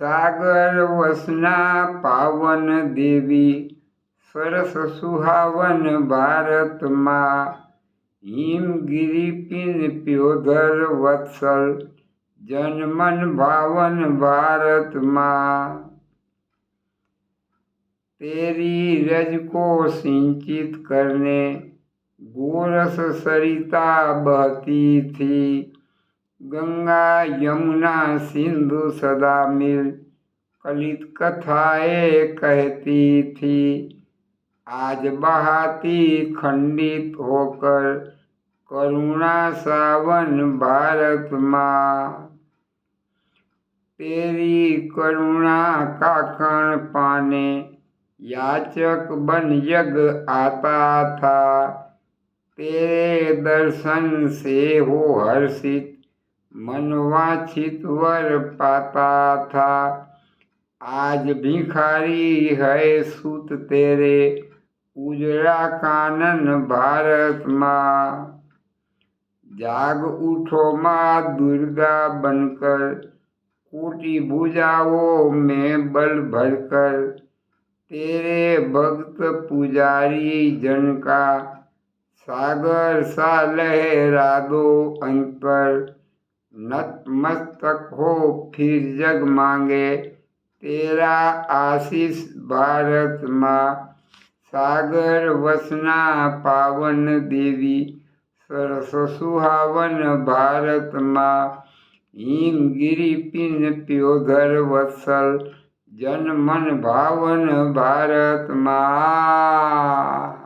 સાગર વસના પાવન દેવી, સરસ સુહાવન ભારતમાં, હિમગીરી પિન પ્યોધર વત્સલ, જનમન ભાવન ભારતમાં. તેરી રજકો સિંચિત કરને ગોરસ સરિતા બહતી થી गंगा, यमुना, सिंधु सदा मिल कलित कथाएँ कहती थी। आज बहाती खंडित होकर करुणा सावन भारत माँ। तेरी करुणा का कण पाने, याचक बन यग आता था। तेरे दर्शन से हो हर्षित मनवांछित वर पाता था। आज भिखारी है सूत तेरे, उजड़ा कानन भारत माँ। जाग उठो माँ दुर्गा बनकर, कोटि भुजाओं में बल भरकर। तेरे भक्त पुजारी जन का, सागर सा लहरा दो अंतर नतमस्तक हो फिर जग मांगे तेरा आशीष भारत माँ सागर वसना पावन देवी सरस सुहावन भारत माँ हिम गिरी पिन प्योधर वत्सल जन मन भावन भारत माँ